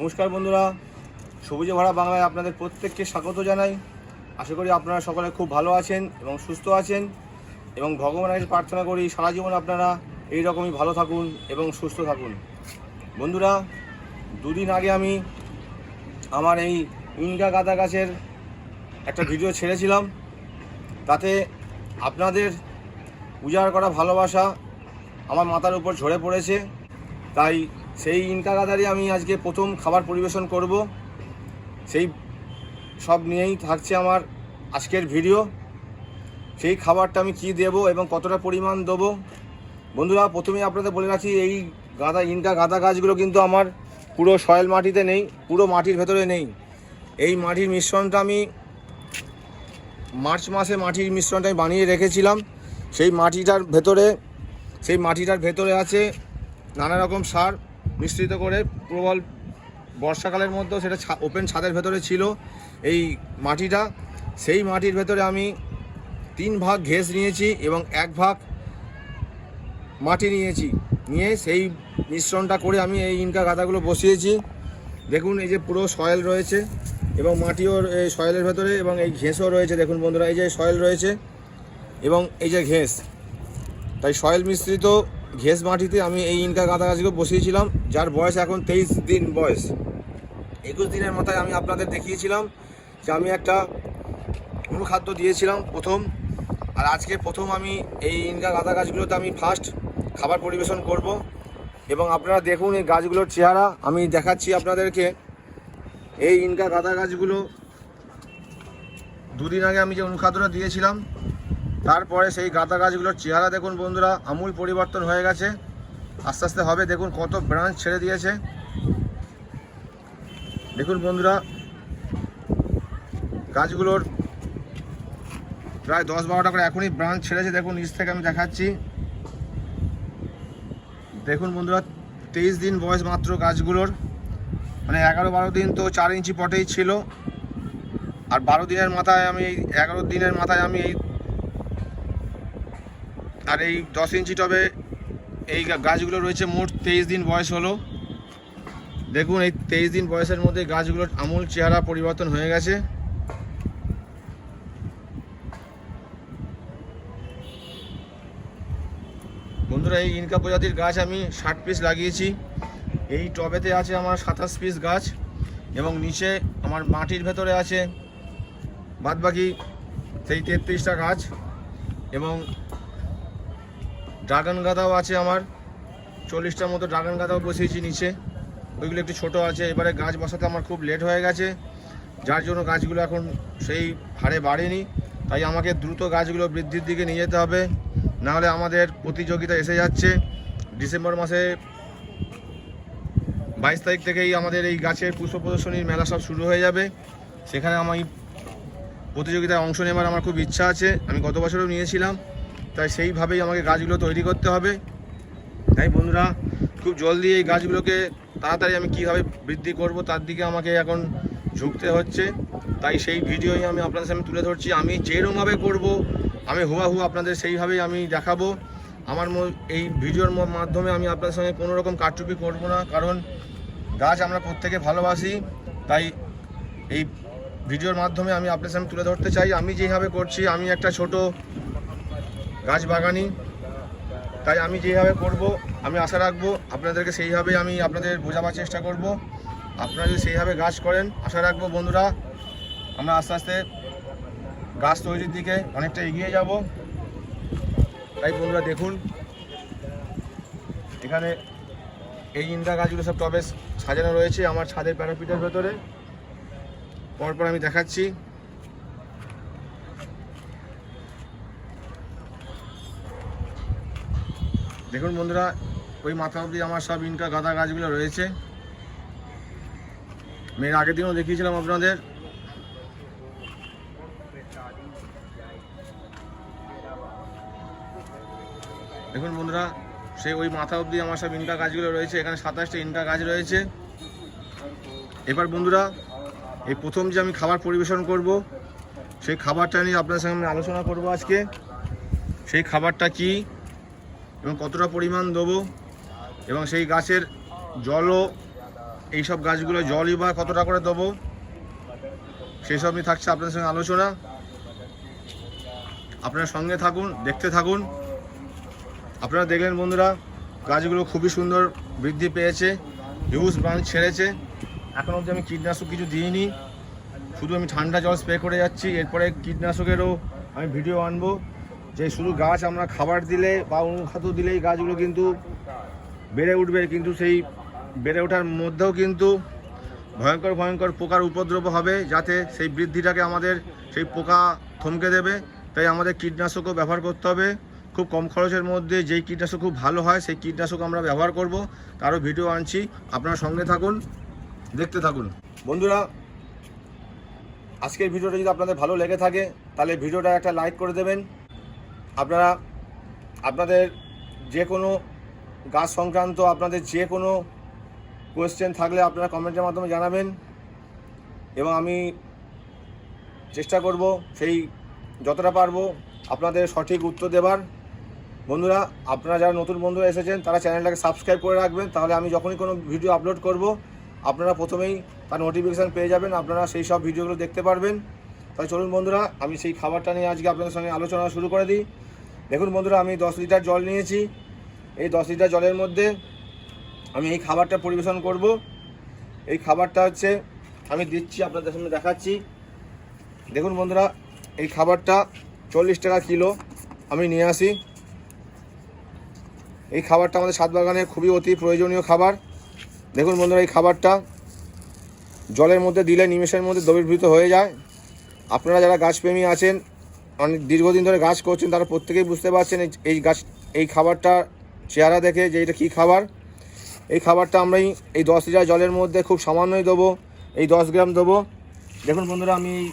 নমস্কার বন্ধুরা। সবুজে ভরা বাংলায় আপনাদের প্রত্যেককে স্বাগত জানাই। আশা করি আপনারা সকলে খুব ভালো আছেন এবং সুস্থ আছেন এবং ভগবানের প্রার্থনা করি সারা জীবন আপনারা এই রকমই ভালো থাকুন এবং সুস্থ থাকুন। বন্ধুরা, দুদিন আগে আমি আমার এই ইনকা গাঁদা গাছের একটা ভিডিও ছেড়েছিলাম। তাতে আপনাদের উজাড় করা ভালোবাসা আমার মাথার উপর ঝরে পড়েছে। তাই সেই ইনকা গাদারই আমি আজকে প্রথম খাবার পরিবেশন করব। সেই সব নিয়েই থাকছে আমার আজকের ভিডিও। সেই খাবারটা আমি কি দেব এবং কতটা পরিমাণ দেবো? বন্ধুরা, প্রথমেই আপনাদের বলে রাখি, এই গাঁদা ইনকা গাঁদা গাছগুলো কিন্তু আমার পুরো সয়েল মাটিতে নেই, পুরো মাটির ভেতরে নেই। এই মাটির মিশ্রণটা আমি মার্চ মাসে মাটির মিশ্রণটা আমি বানিয়ে রেখেছিলাম। সেই মাটিটার ভেতরে, সেই মাটিটার ভেতরে আছে নানা রকম সার মিশ্রিত করে প্রবল বর্ষাকালের মধ্যেও সেটা ওপেন ছাদের ভেতরে ছিল। এই মাটিটা, সেই মাটির ভেতরে আমি তিন ভাগ ঘেস নিয়েছি এবং এক ভাগ মাটি নিয়েছি। নিয়ে সেই মিশ্রণটা করে আমি এই ইনকা গাদাগুলো বসিয়েছি। দেখুন, এই যে পুরো সয়েল রয়েছে এবং মাটিও এই সয়েলের ভেতরে এবং এই ঘেঁসও রয়েছে। দেখুন বন্ধুরা, এই যে সয়েল রয়েছে এবং এই যে ঘেঁস, তাই সয়েল মিশ্রিত ঘেস মাটিতে আমি এই ইনকা গাঁদা গাছগুলো বসিয়েছিলাম, যার বয়স এখন তেইশ দিন বয়স। একুশ দিনের মাথায় আমি আপনাদের দেখিয়েছিলাম যে আমি একটা অনুখাদ্য দিয়েছিলাম প্রথম। আর আজকে প্রথম আমি এই ইনকা গাঁদা গাছগুলোতে আমি ফার্স্ট খাবার পরিবেশন করব। এবং আপনারা দেখুন এই গাছগুলোর চেহারা, আমি দেখাচ্ছি আপনাদেরকে। এই ইনকা গাঁদা গাছগুলো দুদিন আগে আমি যে অনুখাদ্যটা দিয়েছিলাম তারপরে সেই গাঁদা গাছগুলোর চেহারা দেখুন বন্ধুরা, আমূল পরিবর্তন হয়ে গেছে। আস্তে আস্তে হবে, দেখুন কত ব্রাঞ্চ ছেড়ে দিয়েছে। দেখুন বন্ধুরা, গাছগুলোর প্রায় দশ বারোটা করে এখনই ব্রাঞ্চ ছেড়েছে। দেখুন, নিচ থেকে আমি দেখাচ্ছি। দেখুন বন্ধুরা, তেইশ দিন বয়স মাত্র গাছগুলোর। মানে এগারো বারো দিন তো চার ইঞ্চি পটেই ছিল। আর বারো দিনের মাথায় আমি এই, এগারো দিনের মাথায় আমি এই আর এই দশ ইঞ্চি টবে এই গাছগুলো রয়েছে মোট তেইশ দিন বয়স হলো। দেখুন, এই তেইশ দিন বয়সের মধ্যে গাছগুলোর আমূল চেহারা পরিবর্তন হয়ে গেছে। বন্ধুরা, এই ইনকা প্রজাতির গাছ আমি ষাট পিস লাগিয়েছি। এই টবেতে আছে আমার সাতাশ পিস গাছ এবং নিচে আমার মাটির ভেতরে আছে বাদবাকি সেই তেত্রিশটা গাছ এবং ড্রাগন গাঁদাও আছে আমার। চল্লিশটার মতো ড্রাগন গাঁদাও বসিয়েছি নিচে। ওইগুলো একটু ছোট আছে, এবারে গাছ বসাতে আমার খুব লেট হয়ে গেছে। যার জন্য গাছগুলো এখন সেই হারে বাড়েনি। তাই আমাকে দ্রুত গাছগুলো বৃদ্ধির দিকে নিয়ে যেতে হবে। নাহলে আমাদের প্রতিযোগিতা এসে যাচ্ছে। ডিসেম্বর মাসে বাইশ তারিখ থেকেই আমাদের এই গাছের পুষ্প প্রদর্শনীর মেলা সব শুরু হয়ে যাবে। সেখানে আমি প্রতিযোগিতায় অংশ নেবার আমার খুব ইচ্ছা আছে। আমি গত বছরও নিয়েছিলাম। তাই সেইভাবেই আমাকে গাছগুলো তৈরি করতে হবে। তাই বন্ধুরা, খুব জলদি এই গাছগুলোকে তাড়াতাড়ি আমি কীভাবে বৃদ্ধি করব তার দিকে আমাকে এখন ঝুঁকতে হচ্ছে। তাই সেই ভিডিওই আমি আপনাদের সামনে তুলে ধরছি। আমি যেরমভাবে করব, আমি হুবাহু আপনাদের সেইভাবেই আমি দেখাবো। আমার এই ভিডিওর মাধ্যমে আমি আপনাদের সঙ্গে কোনো রকম কারচুপি করব না, কারণ গাছ আমরা প্রত্যেকে ভালোবাসি। তাই এই ভিডিওর মাধ্যমে আমি আপনাদের সামনে তুলে ধরতে চাই। আমি যেভাবে করছি, আমি একটা ছোট গাছ বাগানি তাই আমি যেভাবে করব, আমি আশা রাখব আপনাদেরকে সেইভাবেই আমি আপনাদের বোঝাবার চেষ্টা করব। আপনারা যদি সেইভাবে গাছ করেন, আশা রাখব বন্ধুরা, আমরা আস্তে আস্তে গাছ তৈরির দিকে অনেকটা এগিয়ে যাব। তাই বন্ধুরা দেখুন, এখানে এই ইন্দা গাছগুলো সব টবে সাজানো রয়েছে আমার ছাদের প্যারাপিটের ভেতরে। পরপর আমি দেখাচ্ছি। দেখুন বন্ধুরা, ওই মাথা অবধি আমার সব ইনকা গাঁদা গাছগুলো রয়েছে। মেয়ের আগের দিনও দেখিয়েছিলাম আপনাদের। দেখুন বন্ধুরা, সেই ওই মাথা অবধি আমার সব ইনকা গাছগুলো রয়েছে, এখানে সাতাশটা ইনকা গাছ রয়েছে। এবার বন্ধুরা, এই প্রথম যে আমি খাবার পরিবেশন করব, সেই খাবারটা নিয়ে আপনার সঙ্গে আমি আলোচনা করব আজকে। সেই খাবারটা কি? এবং কতটা পরিমাণ দেবো? এবং সেই গাছের জলও এইসব গাছগুলো জলই বা কতটা করে দেবো? সেই সব নিয়ে থাকছে আপনাদের সঙ্গে আলোচনা। আপনারা সঙ্গে থাকুন, দেখতে থাকুন। আপনারা দেখলেন বন্ধুরা, গাছগুলো খুবই সুন্দর বৃদ্ধি পেয়েছে হিউজ ব্রাঞ্চ ছেড়েছে। এখন অবধি আমি কীটনাশক কিছু দিইনি, শুধু আমি ঠান্ডা জল স্প্রে করে যাচ্ছি, এরপরে কীটনাশকেরও আমি ভিডিও আনব। যে শুধু গাছ আমরা খাবার দিলে বা অনুখাদ্য দিলেই গাছগুলো কিন্তু বেড়ে উঠবে, কিন্তু সেই বেড়ে ওঠার মধ্যেও কিন্তু ভয়ঙ্কর ভয়ঙ্কর পোকার উপদ্রব হবে যাতে সেই বৃদ্ধিটাকে আমাদের সেই পোকা থমকে দেবে। তাই আমাদের কীটনাশকও ব্যবহার করতে হবে। খুব কম খরচের মধ্যে যেই কীটনাশক খুব ভালো হয়, সেই কীটনাশক আমরা ব্যবহার করব। তারও ভিডিও আনছি। আপনার সঙ্গে থাকুন, দেখতে থাকুন। বন্ধুরা, আজকের ভিডিওটা যদি আপনাদের ভালো লেগে থাকে, তাহলে ভিডিওটা একটা লাইক করে দেবেন। আপনারা, আপনাদের যে কোনো গাছ সংক্রান্ত, আপনাদের যে কোনো কোয়েশ্চেন থাকলে আপনারা কমেন্টের মাধ্যমে জানাবেন। এবং আমি চেষ্টা করব সেই যতটা পারব আপনাদের সঠিক উত্তর দেবার। বন্ধুরা, আপনারা যারা নতুন বন্ধুরা এসেছেন, তারা চ্যানেলটাকে সাবস্ক্রাইব করে রাখবেন। তাহলে আমি যখনই কোনো ভিডিও আপলোড করব, আপনারা প্রথমেই তার নোটিফিকেশান পেয়ে যাবেন। আপনারা সেই সব ভিডিওগুলো দেখতে পারবেন। তাহলে চলুন বন্ধুরা, আমি সেই খাবারটা নিয়ে আজকে আপনাদের সঙ্গে আলোচনা শুরু করে দিই। দেখুন বন্ধুরা, আমি দশ লিটার জল নিয়েছি। এই দশ লিটার জলের মধ্যে আমি এই খাবারটা পরিবেশন করব। এই খাবারটা হচ্ছে, আমি দিচ্ছি, আপনাদের সামনে দেখাচ্ছি। দেখুন বন্ধুরা, এই খাবারটা চল্লিশ টাকা কিলো, আমি নিয়ে আসি। এই খাবারটা আমাদের সাত বাগানে খুবই অতি প্রয়োজনীয় খাবার। দেখুন বন্ধুরা, এই খাবারটা জলের মধ্যে দিলে নিমেষের মধ্যে দ্রবীভূত হয়ে যায়। আপনারা যারা গাছপ্রেমী আছেন অনেক দীর্ঘদিন ধরে গাছ করছেন, তারা প্রত্যেকেই বুঝতে পারছেন এই- গাছ এই খাবারটা চেহারা দেখে যে এটা কী খাবার। এই খাবারটা আমরা এই- দশ লিটার জলের মধ্যে খুব সামান্যই দেবো, এই দশ গ্রাম দেবো। দেখুন বন্ধুরা, আমি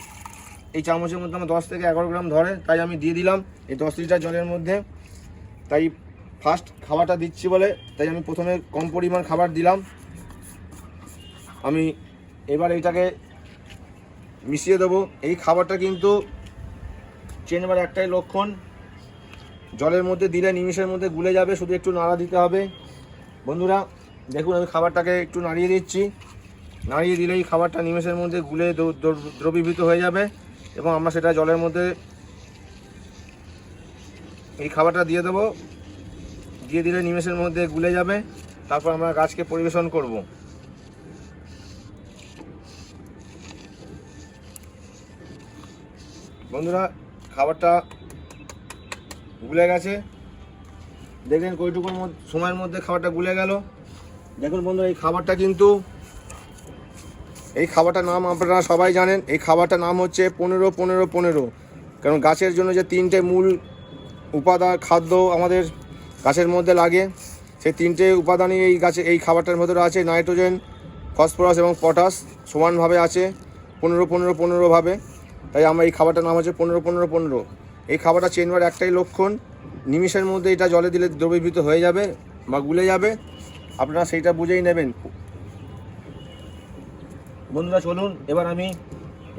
এই- চামচের মধ্যে আমার দশ থেকে এগারো গ্রাম ধরে, তাই আমি দিয়ে দিলাম এই দশ লিটার জলের মধ্যে। তাই ফার্স্ট খাবারটা দিচ্ছি বলে, তাই আমি প্রথমে কম পরিমাণ খাবার দিলাম। আমি এবার এইটাকে মিশিয়ে দেবো। এই খাবারটা কিন্তু চেনবার একটাই লক্ষণ, জলের মধ্যে দিলে, নিমিষের মধ্যে গুলে যাবে, শুধু একটু নাড়া দিতে হবে। বন্ধুরা, দেখুন, আমি খাবারটাকে একটু নাড়িয়ে দিচ্ছি। নাড়িয়ে দিলেই খাবারটা নিমেষের মধ্যে গুলে দ্র- দ্র- দ্রবীভূত হয়ে যাবে এবং আমরা সেটা জলের মধ্যে এই খাবারটা দিয়ে দেবো। দিয়ে দিলে নিমেষের মধ্যে গুলে যাবে। তারপর আমরা গাছকে পরিবেশন করব। বন্ধুরা খাবারটা গুলে গেছে। দেখলেন কইটুকুর সময়ের মধ্যে খাবারটা গুলে গেল। দেখুন বন্ধুরা, এই খাবারটা কিন্তু, এই খাবারটার নাম আপনারা সবাই জানেন। এই খাবারটার নাম হচ্ছে পনেরো পনেরো পনেরো। কারণ গাছের জন্য যে তিনটে মূল উপাদান, খাদ্য আমাদের গাছের মধ্যে লাগে, সেই তিনটে উপাদানই এই গাছে, এই খাবারটার ভেতরে আছে। নাইট্রোজেন, ফসফরাস এবং পটাশ সমানভাবে আছে, পনেরো পনেরো পনেরোভাবে তাই আমার এই খাবারটার নাম হচ্ছে পনেরো পনেরো পনেরো। এই খাবারটা চেনবার একটাই লক্ষণ। নিমিষের মধ্যে এটা জলে দিলে দ্রবীভূত হয়ে যাবে বা গুলে যাবে। আপনারা সেইটা বুঝেই নেবেন। বন্ধুরা, চলুন, এবার আমি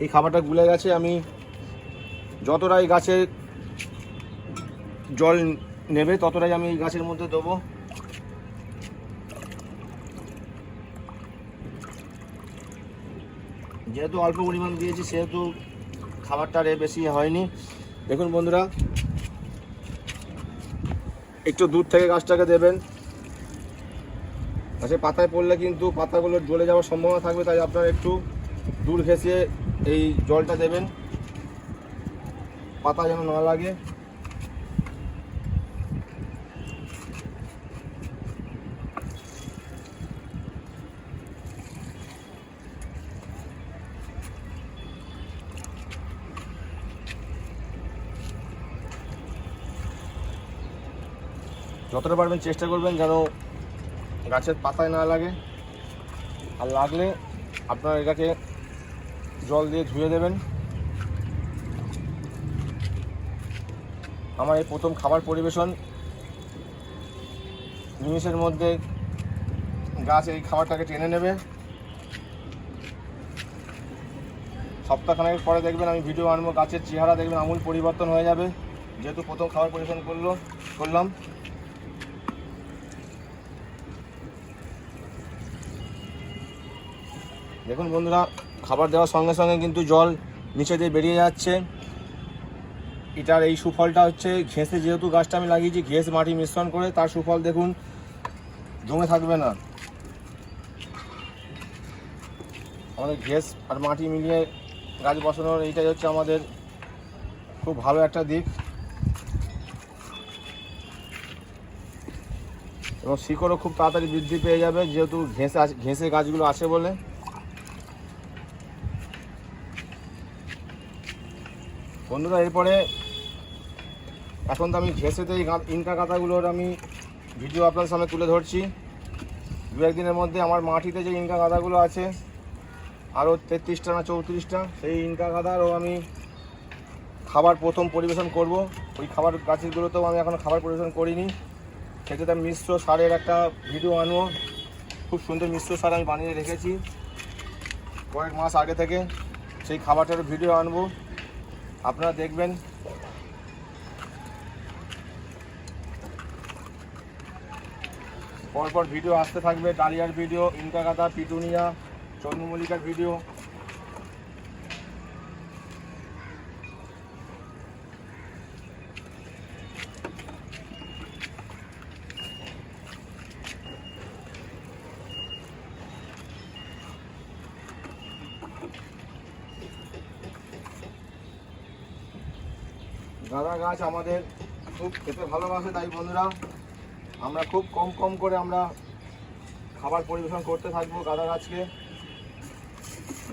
এই খাবারটা গুলে গেছে। আমি যতটাই গাছে জল নেবে, ততটাই আমি এই গাছের মধ্যে দেবো। যেহেতু অল্প পরিমাণ দিয়েছি, সেহেতু খাবারটা এ বেশি হয়নি। দেখুন বন্ধুরা, একটু দূর থেকে গাছটাকে দেবেন। গাছের পাতায় পড়লে কিন্তু পাতাগুলো জ্বলে যাওয়ার সম্ভাবনা থাকবে, তাই আপনারা একটু দূর ঘেঁষিয়ে এই জলটা দেবেন। পাতা যেন না লাগে। যতটা পারবেন চেষ্টা করবেন যেন গাছের পাতায় না লাগে। আর লাগলে আপনারা এটাকে জল দিয়ে ধুয়ে দেবেন। আমার এই প্রথম খাবার পরিবেশন। নিমিষের মধ্যে গাছ এই খাবারটাকে টেনে নেবে। সপ্তাহখানেক পরে দেখবেন আমি ভিডিও আনব গাছের চেহারা দেখবেন, আমূল পরিবর্তন হয়ে যাবে। যেহেতু প্রথম খাবার পরিবেশন করল, করলাম। দেখুন বন্ধুরা, খাবার দেওয়ার সঙ্গে সঙ্গে কিন্তু জল নিচে দিয়ে বেরিয়ে যাচ্ছে। এটার এই সুফলটা হচ্ছে ঘেঁষে যেহেতু গাছটা আমি লাগিয়েছি ঘেঁষ মাটি মিশ্রণ করে তার সুফল দেখুন, জমে থাকবে না। আমাদের ঘেঁষ আর মাটি মিলিয়ে গাছ বসানোর এইটাই হচ্ছে আমাদের খুব ভালো একটা দিক। এবং শিকড়ও খুব তাড়াতাড়ি বৃদ্ধি পেয়ে যাবে, যেহেতু ঘেঁষে ঘেঁষে গাছগুলো আছে বলে। বন্ধুরা, এরপরে এখন তো আমি ঘেঁষেতে এই ইনকা গাঁদাগুলোর আমি ভিডিও আপনার সামনে তুলে ধরছি। দু একদিনের মধ্যে আমার মাটিতে যে ইনকা গাঁদাগুলো আছে, আরও তেত্রিশটা না চৌত্রিশটা, সেই ইনকা গাঁদারও আমি খাবার প্রথম পরিবেশন করব। ওই খাবার গাছগুলোতেও আমি এখন খাবার পরিবেশন করিনি। সেক্ষেত্রে মিশ্র সারের একটা ভিডিও আনব। খুব সুন্দর মিশ্র সার আমি বানিয়ে রেখেছি। কয়েক মাস আগে থেকে সেই খাবারটার ভিডিও আনব। আপনারা দেখবেন। পরপর ভিডিও আসতে থাকবে। ডালিয়ার ভিডিও ইনকা গাদা পিটুনিয়া চন্দ্রমল্লিকার ভিডিও। গাছ আমাদের। খুব খেতে ভালোবাসে তাই বন্ধুরা, আমরা খুব কম কম করে আমরা খাবার পরিবেশন করতে থাকব গাঁদা গাছকে।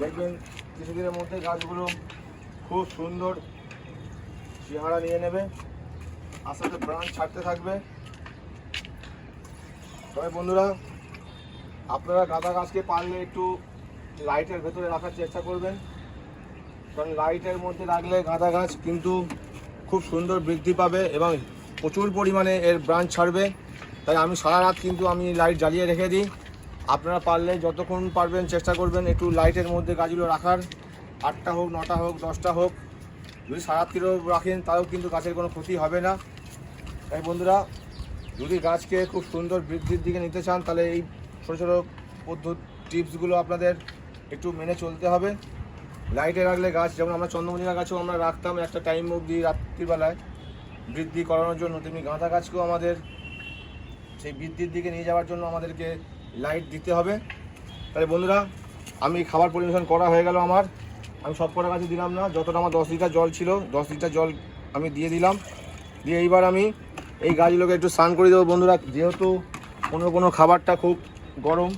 দেখবেন কিছুদিনের মধ্যে গাছগুলো খুব সুন্দর চেহারা নিয়ে নেবে, আস্তে আস্তে প্রাণ ছাড়তে থাকবে। তবে বন্ধুরা, আপনারা গাঁদা গাছকে পারলে একটু লাইটের ভেতরে রাখার চেষ্টা করবেন। কারণ লাইটের মধ্যে রাখলে গাঁদা গাছ কিন্তু খুব সুন্দর বৃদ্ধি পাবে এবং প্রচুর পরিমাণে এর ব্রাঞ্চ ছাড়বে। তাই আমি সারা রাত কিন্তু আমি লাইট জ্বালিয়ে রেখে দিই। আপনারা পারলে যতক্ষণ পারবেন চেষ্টা করবেন একটু লাইটের মধ্যে গাছগুলো রাখার। আটটা হোক, নটা হোক, দশটা হোক। যদি সারা সারাত্রিরও রাখেন, তাও কিন্তু গাছের কোনো ক্ষতি হবে না। তাই বন্ধুরা, যদি গাছকে খুব সুন্দর বৃদ্ধির দিকে নিতে চান, তাহলে এই ছোটো ছোটো পদ্ধতি টিপসগুলো আপনাদের একটু মেনে চলতে হবে। লাইটে রাখলে গাছ, যেমন আমরা চন্দ্রমল্লিকা গাছও আমরা রাখতাম, একটা টাইম অবধি রাত্রিবেলায় বৃদ্ধি করানোর জন্য। তেমনি গাঁদা গাছকেও আমাদের সেই বৃদ্ধির দিকে নিয়ে যাওয়ার জন্য আমাদেরকে লাইট দিতে হবে। তাই বন্ধুরা, আমি খাবার পরিবেশন করা হয়ে গেল আমার। আমি সব কটা গাছে দিলাম না, যতটা আমার দশ লিটার জল ছিল, দশ লিটার জল আমি দিয়ে দিলাম। দিয়ে এইবার আমি এই গাছগুলোকে একটু স্নান করে দেবো বন্ধুরা। যেহেতু কোনো কোনো খাবারটা খুব গরম,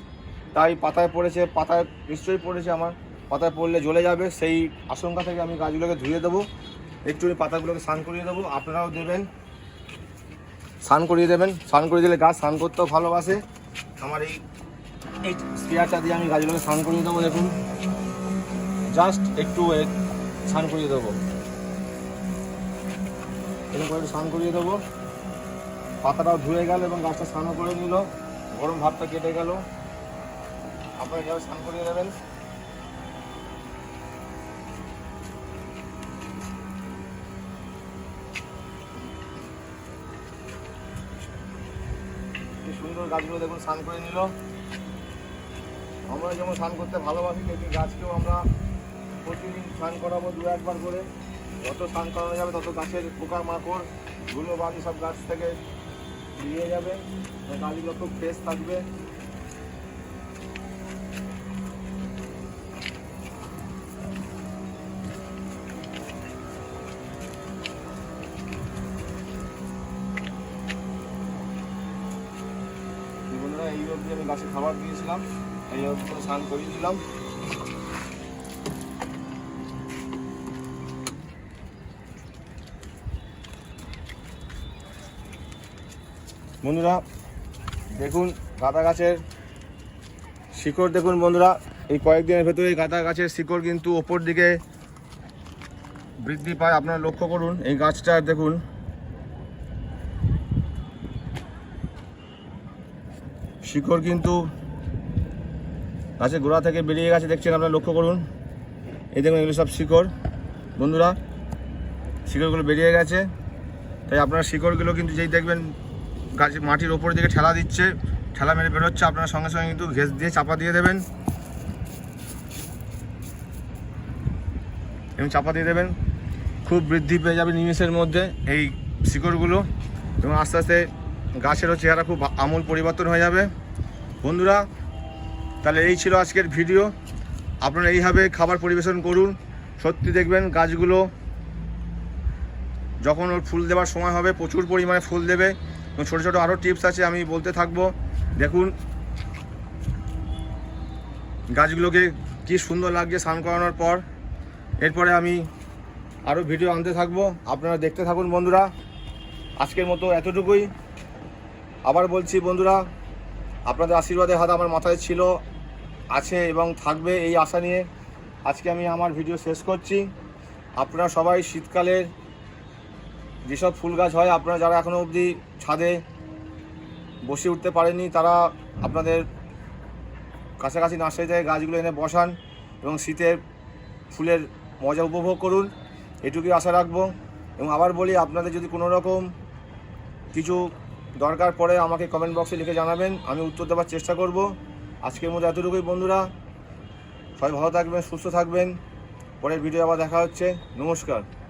তাই পাতায় পড়েছে, পাতায় নিশ্চয়ই পড়েছে আমার। পাতায় পড়লে জ্বলে যাবে, সেই আশঙ্কা থেকে আমি গাছগুলোকে ধুয়ে দেবো। একটু পাতাগুলোকে স্নান করিয়ে দেবো। আপনারাও দেবেন। স্নান করিয়ে দেবেন। স্নান করিয়ে দিলে গাছ স্নান করতেও ভালোবাসে। আমার এই এই দিয়ে আমি গাছগুলোকে স্নান করিয়ে দেবো, দেখুন। জাস্ট একটু স্নান করিয়ে দেবো। এরকম করে স্নান করিয়ে দেবো। পাতাটাও ধুয়ে গেল এবং গাছটা স্নানও করে নিল। গরম ভাবটা কেটে গেল। আপনারা স্নান করিয়ে দেবেন। সুন্দর গাছগুলো দেখুন, স্নান করে নিল। আমরা যেমন স্নান করতে ভালোবাসি, তেমনি গাছকেও আমরা প্রতিদিন স্নান করাবো দু একবার করে। যত স্নান করানো যাবে, তত গাছের পোকা মাকড়, ধুলো বালি সব গাছ থেকে নিয়ে যাবে। গাছগুলো খুব ফ্রেশ থাকবে। খাবার দিয়েছিলাম, এই করে স্নান করিয়ে দিলাম। বন্ধুরা, দেখুন গাঁদা গাছের শিকড়, দেখুন বন্ধুরা, এই কয়েকদিনের ভেতরে এই গাঁদা গাছের শিকড় কিন্তু ওপর দিকে বৃদ্ধি পায়। আপনারা লক্ষ্য করুন, এই গাছটা দেখুন শিকড় কিন্তু গাছের গোড়া থেকে বেরিয়ে গেছে, দেখছেন আপনারা, লক্ষ্য করুন। এই দেখুন, এগুলো সব শিকড় বন্ধুরা শিকড়গুলো বেরিয়ে গেছে। তাই আপনারা শিকড়গুলো কিন্তু যেই দেখবেন, গাছ মাটির ওপর দিকে ঠেলা দিচ্ছে, ঠেলা মেরে বেরোচ্ছে, আপনারা সঙ্গে সঙ্গে কিন্তু ঘেস দিয়ে চাপা দিয়ে দেবেন। এবং চাপা দিয়ে দেবেন। খুব বৃদ্ধি পেয়ে যাবে নিমেষের মধ্যে এই শিকড়গুলো এবং আস্তে আস্তে গাছেরও চেহারা খুব আমূল পরিবর্তন হয়ে যাবে। বন্ধুরা, তাহলে এই ছিল আজকের ভিডিও। আপনারা এইভাবে খাবার পরিবেশন করুন। সত্যি দেখবেন গাছগুলো যখন ওর ফুল দেওয়ার সময় হবে, প্রচুর পরিমাণে ফুল দেবে। এবং ছোটো ছোটো আরও টিপস আছে আমি বলতে থাকব। দেখুন, গাছগুলোকে কি সুন্দর লাগছে স্নান করানোর পর। এরপরে আমি আরও ভিডিও আনতে থাকব। আপনারা দেখতে থাকুন বন্ধুরা। আজকের মতো এতটুকুই। আবার বলছি বন্ধুরা আপনাদের আশীর্বাদের হাত আমার মাথায় ছিল, আছে এবং থাকবে এই আশা নিয়ে। আজকে আমি আমার ভিডিও শেষ করছি। আপনারা সবাই শীতকালের যেসব ফুল গাছ হয়, আপনারা যারা এখনও অবধি ছাদে বসে উঠতে পারেননি, তারা আপনাদের কাছাকাছি নার্সারি থেকে গাছগুলো এনে বসান এবং শীতের ফুলের মজা উপভোগ করুন। এটুকুই আশা রাখব এবং আবার বলি, আপনাদের যদি কোনো রকম কিছু দরকার পড়ে আমাকে কমেন্ট বক্সে লিখে জানাবেন, আমি উত্তর দেওয়ার চেষ্টা করব। আজকের মধ্যে এতটুকুই বন্ধুরা। সবাই ভালো থাকবেন, সুস্থ থাকবেন। পরের ভিডিও আবার দেখা হচ্ছে। নমস্কার।